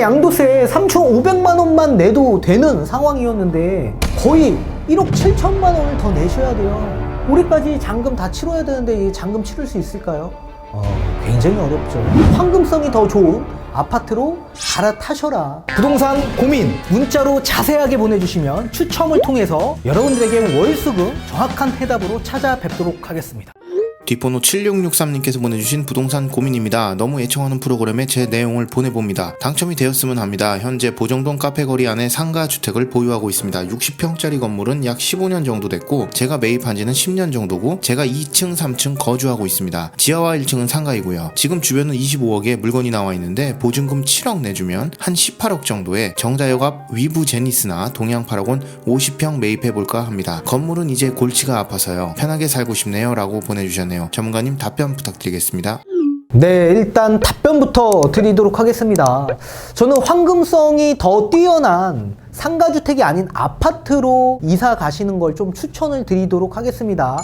양도세 3,500만 원만 내도 되는 상황이었는데 거의 1억 7천만 원을 더 내셔야 돼요. 올해까지 잔금 다 치러야 되는데 이 잔금 치를 수 있을까요? 어, 굉장히 어렵죠. 황금성이 더 좋은 아파트로 갈아타셔라. 부동산 고민 문자로 자세하게 보내주시면 추첨을 통해서 여러분들에게 월수금 정확한 해답으로 찾아뵙도록 하겠습니다. 뒷번호 7663님께서 보내주신 부동산 고민입니다. 너무 애청하는 프로그램에 제 내용을 보내봅니다. 당첨이 되었으면 합니다. 현재 보정동 카페 거리 안에 상가 주택을 보유하고 있습니다. 60평짜리 건물은 약 15년 정도 됐고 제가 매입한 지는 10년 정도고 제가 2층, 3층 거주하고 있습니다. 지하와 1층은 상가이고요. 지금 주변은 25억에 물건이 나와 있는데 보증금 7억 내주면 한 18억 정도에 정자역 앞 위브 제니스나 동양 8억원 50평 매입해볼까 합니다. 건물은 이제 골치가 아파서요. 편하게 살고 싶네요. 라고 보내주셨네요. 전문가님 답변 부탁드리겠습니다. 네, 일단 답변부터 드리도록 하겠습니다. 저는 황금성이 더 뛰어난 상가주택이 아닌 아파트로 이사 가시는 걸 좀 추천을 드리도록 하겠습니다.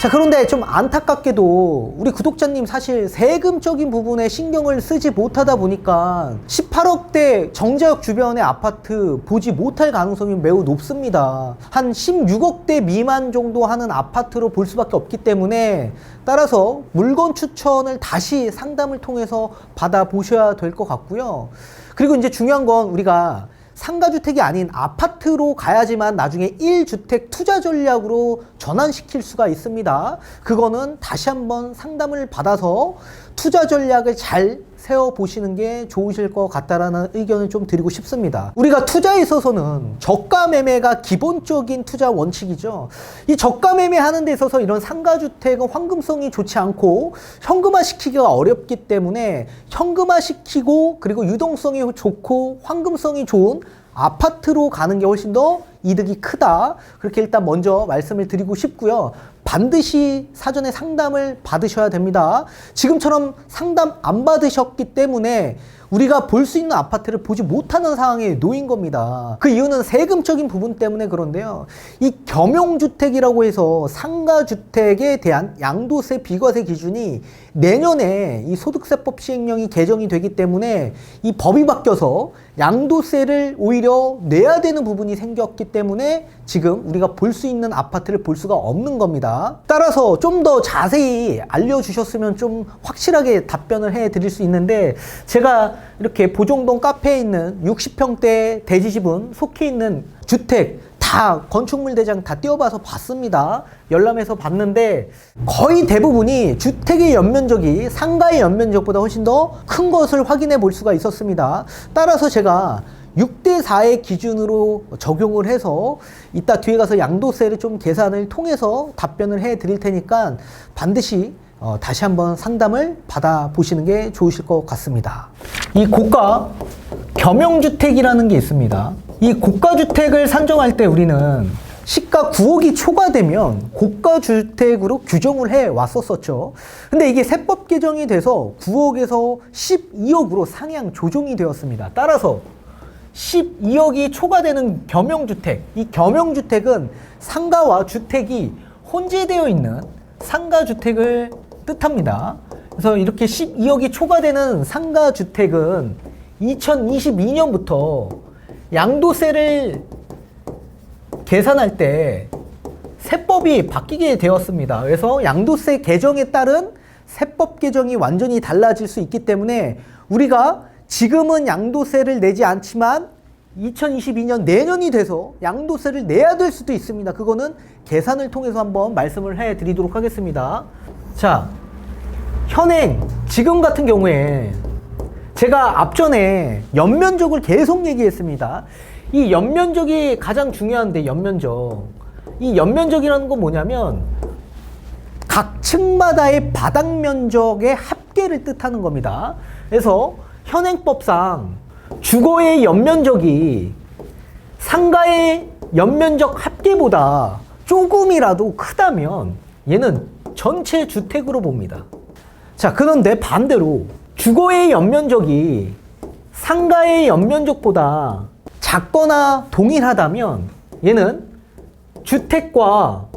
자, 그런데 좀 안타깝게도 우리 구독자님 사실 세금적인 부분에 신경을 쓰지 못하다 보니까 18억대 정자역 주변의 아파트 보지 못할 가능성이 매우 높습니다. 한 16억대 미만 정도 하는 아파트로 볼 수밖에 없기 때문에 따라서 물건 추천을 다시 상담을 통해서 받아보셔야 될 것 같고요. 그리고 이제 중요한 건 우리가 상가주택이 아닌 아파트로 가야지만 나중에 1주택 투자 전략으로 전환시킬 수가 있습니다. 그거는 다시 한번 상담을 받아서 투자 전략을 잘 세워보시는 게 좋으실 것 같다라는 의견을 좀 드리고 싶습니다. 우리가 투자에 있어서는 저가 매매가 기본적인 투자 원칙이죠. 이 저가 매매 하는 데 있어서 이런 상가 주택은 황금성이 좋지 않고 현금화 시키기가 어렵기 때문에 현금화 시키고 그리고 유동성이 좋고 황금성이 좋은 아파트로 가는 게 훨씬 더 이득이 크다. 그렇게 일단 먼저 말씀을 드리고 싶고요. 반드시 사전에 상담을 받으셔야 됩니다. 지금처럼 상담 안 받으셨기 때문에 우리가 볼 수 있는 아파트를 보지 못하는 상황에 놓인 겁니다. 그 이유는 세금적인 부분 때문에 그런데요. 이 겸용주택이라고 해서 상가주택에 대한 양도세 비과세 기준이 내년에 이 소득세법 시행령이 개정이 되기 때문에 이 법이 바뀌어서 양도세를 오히려 내야 되는 부분이 생겼기 때문에 지금 우리가 볼 수 있는 아파트를 볼 수가 없는 겁니다. 따라서 좀 더 자세히 알려주셨으면 좀 확실하게 답변을 해 드릴 수 있는데 제가 이렇게 보정동 카페에 있는 60평대 대지집은 속해 있는 주택 다 건축물 대장 다 띄워봐서 봤습니다. 열람해서 봤는데 거의 대부분이 주택의 연면적이 상가의 연면적보다 훨씬 더 큰 것을 확인해 볼 수가 있었습니다. 따라서 제가 6대 4의 기준으로 적용을 해서 이따 뒤에 가서 양도세를 좀 계산을 통해서 답변을 해 드릴 테니까 반드시 어, 다시 한번 상담을 받아 보시는 게 좋으실 것 같습니다. 이 고가 겸용주택이라는 게 있습니다. 이 고가주택을 산정할 때 우리는 시가 9억이 초과되면 고가주택으로 규정을 해 왔었었죠. 근데 이게 세법 개정이 돼서 9억에서 12억으로 상향 조정이 되었습니다. 따라서 12억이 초과되는 겸용주택. 이 겸용주택은 상가와 주택이 혼재되어 있는 상가주택을 뜻합니다. 그래서 이렇게 12억이 초과되는 상가 주택은 2022년부터 양도세를 계산할 때 세법이 바뀌게 되었습니다. 그래서 양도세 개정에 따른 세법 개정이 완전히 달라질 수 있기 때문에 우리가 지금은 양도세를 내지 않지만 2022년 내년이 돼서 양도세를 내야 될 수도 있습니다. 그거는 계산을 통해서 한번 말씀을 해 드리도록 하겠습니다. 자, 현행, 지금 같은 경우에 제가 앞전에 연면적을 계속 얘기했습니다. 이 연면적이 가장 중요한데, 연면적. 이 연면적이라는 건 뭐냐면, 각 층마다의 바닥 면적의 합계를 뜻하는 겁니다. 그래서 현행법상 주거의 연면적이 상가의 연면적 합계보다 조금이라도 크다면 얘는 전체 주택으로 봅니다. 자, 그런데 반대로 주거의 연면적이 상가의 연면적보다 작거나 동일하다면 얘는 주택과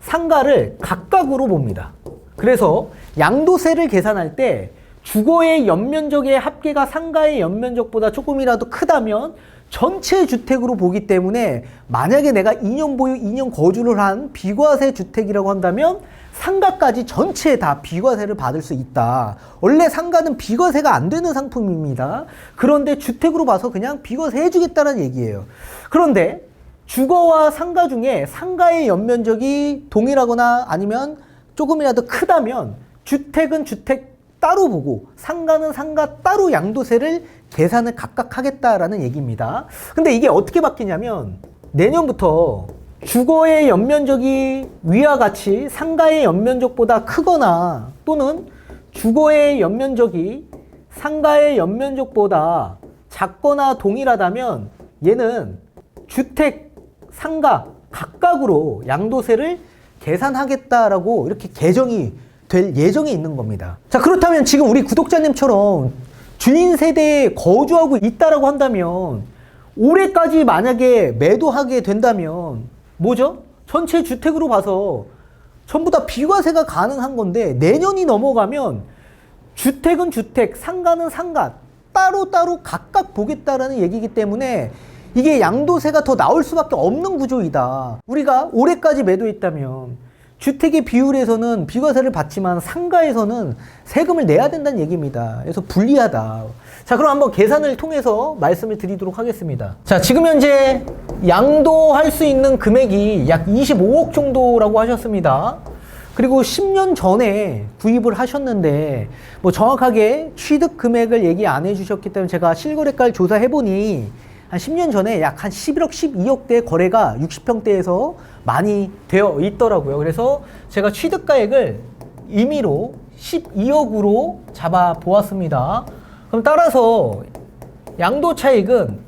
상가를 각각으로 봅니다. 그래서 양도세를 계산할 때 주거의 연면적의 합계가 상가의 연면적보다 조금이라도 크다면 전체 주택으로 보기 때문에 만약에 내가 2년 보유, 2년 거주를 한 비과세 주택이라고 한다면 상가까지 전체 다 비과세를 받을 수 있다. 원래 상가는 비과세가 안 되는 상품입니다. 그런데 주택으로 봐서 그냥 비과세 해주겠다는 얘기예요. 그런데 주거와 상가 중에 상가의 연면적이 동일하거나 아니면 조금이라도 크다면 주택은 주택 따로 보고 상가는 상가 따로 양도세를 계산을 각각 하겠다라는 얘기입니다. 근데 이게 어떻게 바뀌냐면 내년부터 주거의 연면적이 위와 같이 상가의 연면적보다 크거나 또는 주거의 연면적이 상가의 연면적보다 작거나 동일하다면 얘는 주택, 상가 각각으로 양도세를 계산하겠다라고 이렇게 개정이 될 예정이 있는 겁니다. 자, 그렇다면 지금 우리 구독자님처럼 주인 세대에 거주하고 있다라고 한다면 올해까지 만약에 매도하게 된다면 뭐죠? 전체 주택으로 봐서 전부 다 비과세가 가능한 건데 내년이 넘어가면 주택은 주택, 상가는 상가 따로따로 각각 보겠다라는 얘기이기 때문에 이게 양도세가 더 나올 수밖에 없는 구조이다. 우리가 올해까지 매도했다면 주택의 비율에서는 비과세를 받지만 상가에서는 세금을 내야 된다는 얘기입니다. 그래서 불리하다. 자, 그럼 한번 계산을 통해서 말씀을 드리도록 하겠습니다. 자, 지금 현재 양도할 수 있는 금액이 약 25억 정도라고 하셨습니다. 그리고 10년 전에 구입을 하셨는데 뭐 정확하게 취득 금액을 얘기 안 해주셨기 때문에 제가 실거래가를 조사해보니 한 10년 전에 약 한 11억, 12억대 거래가 60평대에서 많이 되어 있더라고요. 그래서 제가 취득가액을 임의로 12억으로 잡아 보았습니다. 그럼 따라서 양도 차익은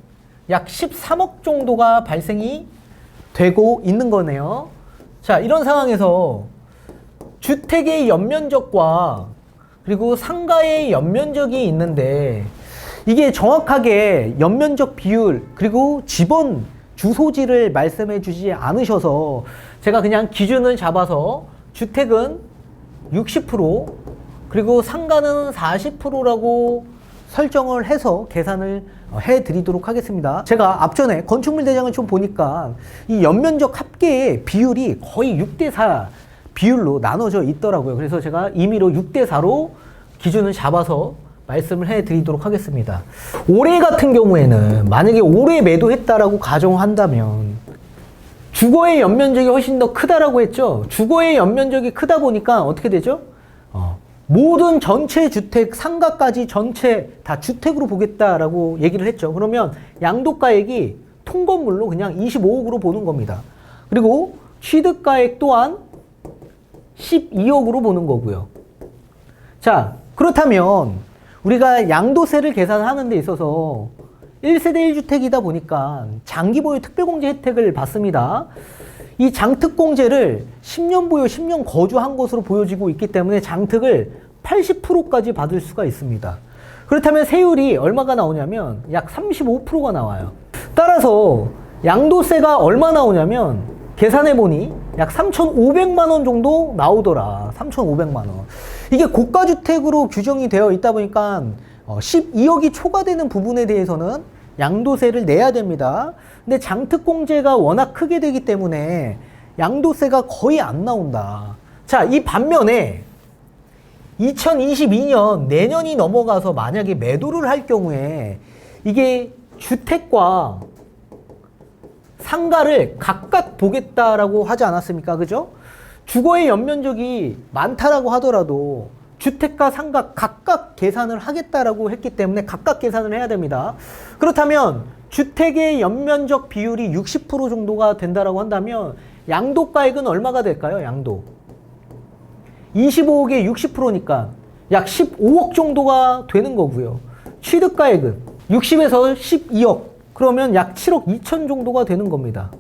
약 13억 정도가 발생이 되고 있는 거네요. 자, 이런 상황에서 주택의 연면적과 그리고 상가의 연면적이 있는데 이게 정확하게 연면적 비율 그리고 집원 주소지를 말씀해 주지 않으셔서 제가 그냥 기준을 잡아서 주택은 60% 그리고 상가는 40%라고 설정을 해서 계산을 해 드리도록 하겠습니다. 제가 앞전에 건축물 대장을 좀 보니까 이 연면적 합계의 비율이 거의 6대4 비율로 나눠져 있더라고요. 그래서 제가 임의로 6대4로 기준을 잡아서 말씀을 해 드리도록 하겠습니다. 올해 같은 경우에는 만약에 올해 매도했다라고 가정한다면 주거의 연면적이 훨씬 더 크다라고 했죠. 주거의 연면적이 크다 보니까 어떻게 되죠? 어, 모든 전체 주택 상가까지 전체 다 주택으로 보겠다라고 얘기를 했죠. 그러면 양도가액이 통건물로 그냥 25억으로 보는 겁니다. 그리고 취득가액 또한 12억으로 보는 거고요. 자, 그렇다면 우리가 양도세를 계산하는 데 있어서 1세대 1주택이다 보니까 장기 보유 특별공제 혜택을 받습니다. 이 장특공제를 10년 보유, 10년 거주한 것으로 보여지고 있기 때문에 장특을 80%까지 받을 수가 있습니다. 그렇다면 세율이 얼마가 나오냐면 약 35%가 나와요. 따라서 양도세가 얼마 나오냐면 계산해 보니 약 3,500만 원 정도 나오더라. 3,500만 원. 이게 고가 주택으로 규정이 되어 있다 보니까 어, 12억이 초과되는 부분에 대해서는 양도세를 내야 됩니다. 근데 장특공제가 워낙 크게 되기 때문에 양도세가 거의 안 나온다. 자, 이 반면에 2022년 내년이 넘어가서 만약에 매도를 할 경우에 이게 주택과 상가를 각각 보겠다라고 하지 않았습니까? 그죠? 주거의 연면적이 많다라고 하더라도 주택과 상가 각각 계산을 하겠다라고 했기 때문에 각각 계산을 해야 됩니다. 그렇다면 주택의 연면적 비율이 60% 정도가 된다라고 한다면 양도가액은 얼마가 될까요? 양도. 25억에 60%니까 약 15억 정도가 되는 거고요. 취득가액은 60에서 12억. 그러면 약 7억 2천 정도가 되는 겁니다.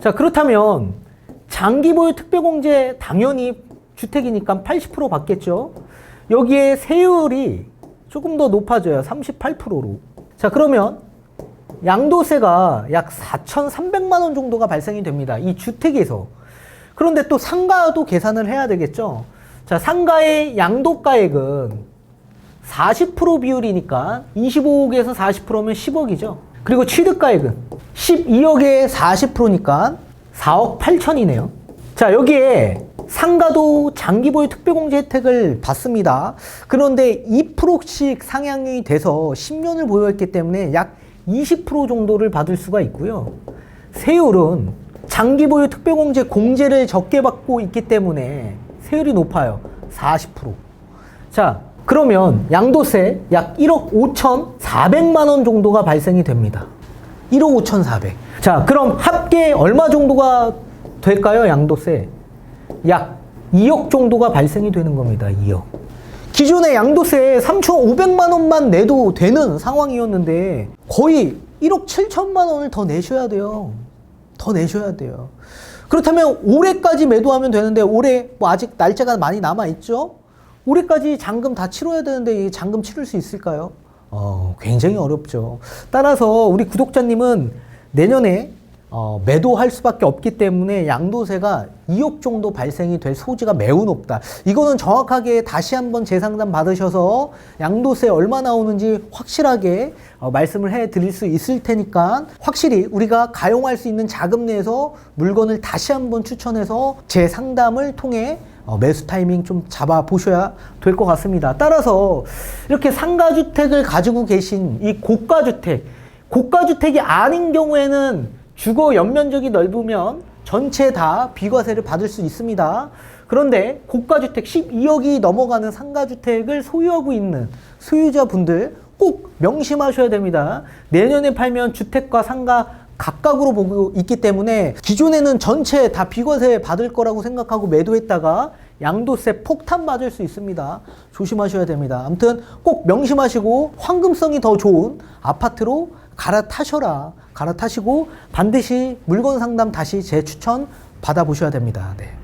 자, 그렇다면 장기 보유 특별공제 당연히 주택이니까 80% 받겠죠. 여기에 세율이 조금 더 높아져요. 38%로. 자, 그러면 양도세가 약 4,300만 원 정도가 발생이 됩니다. 이 주택에서. 그런데 또 상가도 계산을 해야 되겠죠. 자, 상가의 양도가액은 40% 비율이니까 25억에서 40%면 10억이죠. 그리고 취득가액은 12억에 40%니까 4억 8천이네요. 자, 여기에 상가도 장기보유 특별공제 혜택을 받습니다. 그런데 2%씩 상향이 돼서 10년을 보유했기 때문에 약 20% 정도를 받을 수가 있고요. 세율은 장기보유 특별공제 공제를 적게 받고 있기 때문에 세율이 높아요. 40%. 자, 그러면 양도세 약 1억 5천 4백만 원 정도가 발생이 됩니다. 1억 5천4백. 자, 그럼 합계 얼마 정도가 될까요? 양도세. 약 2억 정도가 발생이 되는 겁니다. 2억. 기존의 양도세 3,500만 원만 내도 되는 상황이었는데 거의 1억 7천만 원을 더 내셔야 돼요. 더 내셔야 돼요. 그렇다면 올해까지 매도하면 되는데 올해 뭐 아직 날짜가 많이 남아 있죠? 올해까지 잔금 다 치러야 되는데 이 잔금 치를 수 있을까요? 어, 굉장히 어렵죠. 따라서 우리 구독자님은 내년에 어, 매도할 수밖에 없기 때문에 양도세가 2억 정도 발생이 될 소지가 매우 높다. 이거는 정확하게 다시 한번 재상담 받으셔서 양도세 얼마 나오는지 확실하게 어, 말씀을 해 드릴 수 있을 테니까 확실히 우리가 가용할 수 있는 자금 내에서 물건을 다시 한번 추천해서 재상담을 통해 어, 매수 타이밍 좀 잡아 보셔야 될 것 같습니다. 따라서 이렇게 상가주택을 가지고 계신 이 고가주택, 고가주택이 아닌 경우에는 주거 연면적이 넓으면 전체 다 비과세를 받을 수 있습니다. 그런데 고가주택 12억이 넘어가는 상가주택을 소유하고 있는 소유자분들 꼭 명심하셔야 됩니다. 내년에 팔면 주택과 상가 각각으로 보고 있기 때문에 기존에는 전체 다 비과세 받을 거라고 생각하고 매도했다가 양도세 폭탄 맞을 수 있습니다. 조심하셔야 됩니다. 아무튼 꼭 명심하시고 황금성이 더 좋은 아파트로 갈아타셔라. 갈아타시고 반드시 물건 상담 다시 재추천 받아보셔야 됩니다. 네.